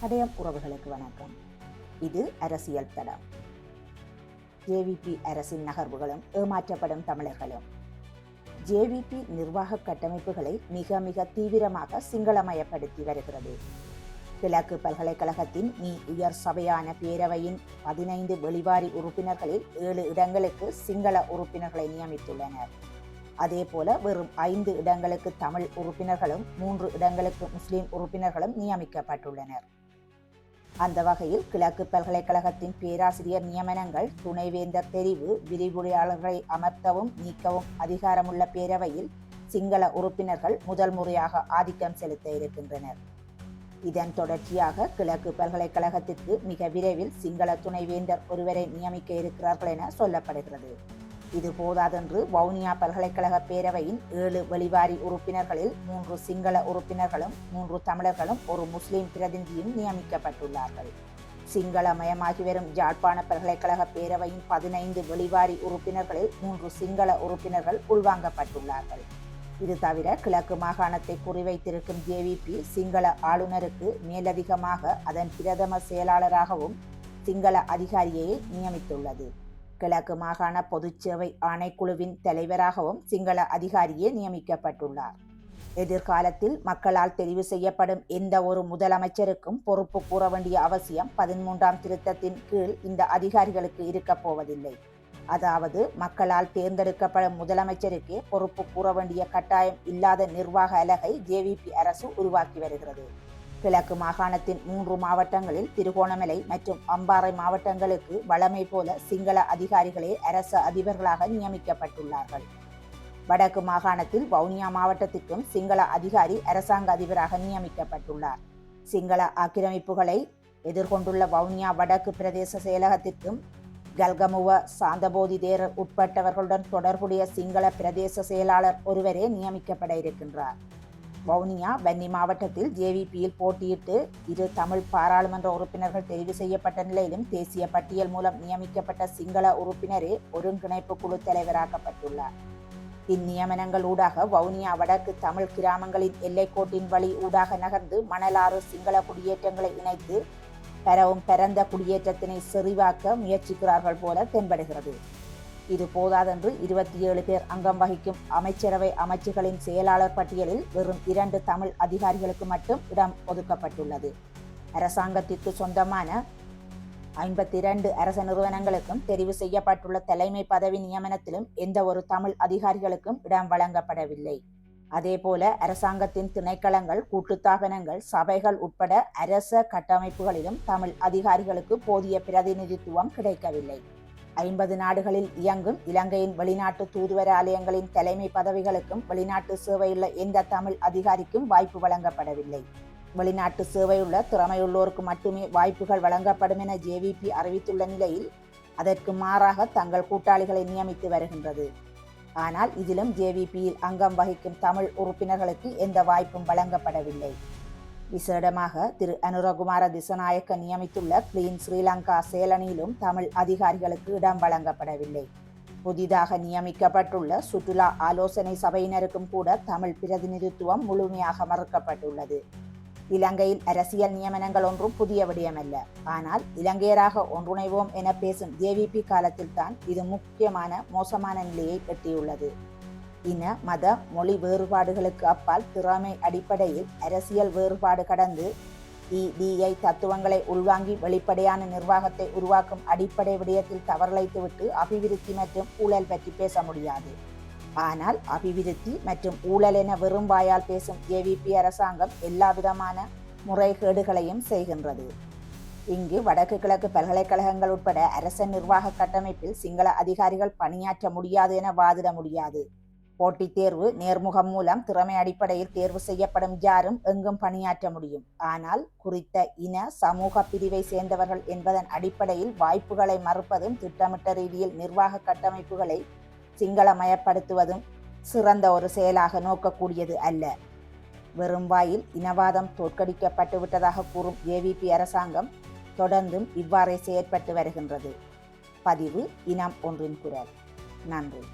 கடையம் உறவுகளுக்கு வணக்கம். இது அரசியல் தடம். ஜேவிபி அரசின் நகர்வுகளும் ஏமாற்றப்படும் தமிழர்களும். ஜேவிபி நிர்வாக கட்டமைப்புகளை மிக மிக தீவிரமாக சிங்களமயப்படுத்தி வருகிறது. கிழக்கு பல்கலைக்கழகத்தின் நீ உயர் சபையான பேரவையின் பதினைந்து வெளிவாரி உறுப்பினர்களில் ஏழு இடங்களுக்கு சிங்கள உறுப்பினர்களை நியமித்துள்ளனர். அதேபோல வெறும் ஐந்து இடங்களுக்கு தமிழ் உறுப்பினர்களும் மூன்று இடங்களுக்கு முஸ்லிம் உறுப்பினர்களும் நியமிக்கப்பட்டுள்ளனர். அந்த வகையில் கிழக்கு பல்கலைக்கழகத்தின் பேராசிரியர் நியமனங்கள் துணைவேந்தர் தெரிவு விரிவுரையாளர்களை அமர்த்தவும் நீக்கவும் அதிகாரமுள்ள பேரவையில் சிங்கள உறுப்பினர்கள் முதல் முறையாக ஆதிக்கம் செலுத்த இருக்கின்றனர். இதன் தொடர்ச்சியாக கிழக்கு பல்கலைக்கழகத்திற்கு மிக விரைவில் சிங்கள துணைவேந்தர் ஒருவரை நியமிக்க இருக்கிறார்கள் என சொல்லப்படுகிறது. இது போதாதென்று வவுனியா பல்கலைக்கழக பேரவையின் ஏழு வெளிவாரி உறுப்பினர்களில் மூன்று சிங்கள உறுப்பினர்களும் மூன்று தமிழர்களும் ஒரு முஸ்லிம் பிரதிநிதியும் நியமிக்கப்பட்டுள்ளார்கள். சிங்களமயமாகி வரும் யாழ்ப்பாண பல்கலைக்கழக பேரவையின் பதினைந்து வெளிவாரி உறுப்பினர்களில் மூன்று சிங்கள உறுப்பினர்கள் உள்வாங்கப்பட்டுள்ளார்கள். இது தவிர கிழக்கு மாகாணத்தை குறிவைத்திருக்கும் ஜேவிபி சிங்கள ஆளுநருக்கு மேலதிகமாக அதன் பிரதம செயலாளராகவும் சிங்கள அதிகாரியையை நியமித்துள்ளது. கிழக்கு மாகாண பொதுச்சேவை ஆணைக்குழுவின் தலைவராகவும் சிங்கள அதிகாரியே நியமிக்கப்பட்டுள்ளார். எதிர்காலத்தில் மக்களால் தெரிவு செய்யப்படும் எந்த ஒரு முதலமைச்சருக்கும் பொறுப்பு கூற வேண்டிய அவசியம் பதிமூன்றாம் திருத்தத்தின் கீழ் இந்த அதிகாரிகளுக்கு இருக்கப் போவதில்லை. அதாவது மக்களால் தேர்ந்தெடுக்கப்படும் முதலமைச்சருக்கே பொறுப்பு கூற வேண்டிய கட்டாயம் இல்லாத நிர்வாக அலகை ஜேவிபி அரசு உருவாக்கி வருகிறது. கிழக்கு மாகாணத்தின் மூன்று மாவட்டங்களில் திருகோணமலை மற்றும் அம்பாறை மாவட்டங்களுக்கு வளமை போல சிங்கள அதிகாரிகளே அரச அதிபர்களாக நியமிக்கப்பட்டுள்ளார்கள். வடக்கு மாகாணத்தில் வவுனியா மாவட்டத்திற்கும் சிங்கள அதிகாரி அரசாங்க அதிபராக நியமிக்கப்பட்டுள்ளார். சிங்கள ஆக்கிரமிப்புகளை எதிர்கொண்டுள்ள வவுனியா வடக்கு பிரதேச செயலகத்திற்கும் கல்கமுவ சாந்தபோதி தேரர் உட்பட்டவர்களுடன் தொடர்புடைய சிங்கள பிரதேச செயலாளர் ஒருவரே நியமிக்கப்பட இருக்கின்றார். வவுனியா வன்னி மாவட்டத்தில் ஜேவிபியில் போட்டியிட்டு இரு தமிழ் பாராளுமன்ற உறுப்பினர்கள் தெரிவு செய்யப்பட்ட நிலையிலும் தேசிய பட்டியல் மூலம் நியமிக்கப்பட்ட சிங்கள உறுப்பினரே ஒருங்கிணைப்பு குழு தலைவராக்கப்பட்டுள்ளார். இந்நியமனங்கள் ஊடாக வவுனியா வடக்கு தமிழ் கிராமங்களின் எல்லைக்கோட்டின் வழி ஊடாக நகர்ந்து மணலாறு சிங்கள குடியேற்றங்களை இணைத்து பெறவும் பரந்த குடியேற்றத்தினை செறிவாக்க முயற்சிக்கிறார்கள் போல தென்படுகிறது. இது போதாதென்று இருபத்தி ஏழு பேர் அங்கம் வகிக்கும் அமைச்சரவை அமைச்சுகளின் செயலாளர் பட்டியலில் வெறும் இரண்டு தமிழ் அதிகாரிகளுக்கு மட்டும் இடம் ஒதுக்கப்பட்டுள்ளது. அரசாங்கத்திற்கு சொந்தமான ஐம்பத்தி இரண்டு அரச நிறுவனங்களுக்கும் தெரிவு செய்யப்பட்டுள்ள தலைமை பதவி நியமனத்திலும் எந்த ஒரு தமிழ் அதிகாரிகளுக்கும் இடம் வழங்கப்படவில்லை. அதேபோல அரசாங்கத்தின் திணைக்களங்கள் கூட்டுத்தாபனங்கள் சபைகள் உட்பட அரச கட்டமைப்புகளிலும் தமிழ் அதிகாரிகளுக்கு போதிய பிரதிநிதித்துவம் கிடைக்கவில்லை. ஐம்பது நாடுகளில் இயங்கும் இலங்கையின் வெளிநாட்டு தூதுவராலயங்களின் தலைமை பதவிகளுக்கும் வெளிநாட்டு சேவையுள்ள எந்த தமிழ் அதிகாரிக்கும் வாய்ப்பு வழங்கப்படவில்லை. வெளிநாட்டு சேவையுள்ள திறமையுள்ளோருக்கு மட்டுமே வாய்ப்புகள் வழங்கப்படும் என ஜேவிபி அறிவித்துள்ள நிலையில் அதற்கு மாறாக தங்கள் கூட்டாளிகளை நியமித்து வருகின்றது. ஆனால் இதிலும் ஜேவிபியில் அங்கம் வகிக்கும் தமிழ் உறுப்பினர்களுக்கு எந்த வாய்ப்பும் வழங்கப்படவில்லை. விசேடமாக திரு அனுரகுமார திசநாயக்க நியமித்துள்ள கிளீன் ஸ்ரீலங்கா சேலனிலும் தமிழ் அதிகாரிகளுக்கு இடம் வழங்கப்படவில்லை. புதிதாக நியமிக்கப்பட்டுள்ள சுற்றுலா ஆலோசனை சபையினருக்கும் கூட தமிழ் பிரதிநிதித்துவம் முழுமையாக மறுக்கப்பட்டுள்ளது. இலங்கையில் அரசியல் நியமனங்கள் ஒன்றும் புதிய விடயமல்ல. ஆனால் இலங்கையராக ஒன்றுணைவோம் என பேசும் ஜேவிபி காலத்தில்தான் இது முக்கியமான மோசமான நிலையை எட்டியுள்ளது. இன மத மொழி வேறுபாடுகளுக்கு அப்பால் திறமை அடிப்படையில் அரசியல் வேறுபாடு கடந்து இடிஐ தத்துவங்களை உள்வாங்கி வெளிப்படையான நிர்வாகத்தை உருவாக்கும் அடிப்படை விடயத்தில் தவறழைத்துவிட்டு அபிவிருத்தி மற்றும் ஊழல் பற்றி பேச முடியாது. ஆனால் அபிவிருத்தி மற்றும் ஊழல் என வெறும் வாயால் பேசும் ஏவிபி அரசாங்கம் எல்லா விதமான முறைகேடுகளையும் செய்கின்றது. இங்கு வடக்கு கிழக்கு பல்கலைக்கழகங்கள் உட்பட அரச நிர்வாக கட்டமைப்பில் சிங்கள அதிகாரிகள் பணியாற்ற முடியாது என வாதிட முடியாது. போட்டித் தேர்வு நேர்முகம் மூலம் திறமை அடிப்படையில் தேர்வு செய்யப்படும் யாரும் எங்கும் பணியாற்ற முடியும். ஆனால் குறித்த இன சமூக பிரிவை சேர்ந்தவர்கள் என்பதன் அடிப்படையில் வாய்ப்புகளை மறுப்பதும் திட்டமிட்ட ரீதியில் நிர்வாக கட்டமைப்புகளை சிங்களமயப்படுத்துவதும் சிறந்த ஒரு செயலாக நோக்கக்கூடியது அல்ல. வெறும் வாயில் இனவாதம் தோற்கடிக்கப்பட்டு விட்டதாக கூறும் ஏவிபி அரசாங்கம் தொடர்ந்தும் இவ்வாறே செயற்பட்டு வருகின்றது. பதிவு இனம் ஒன்றின் குரல். நன்றி.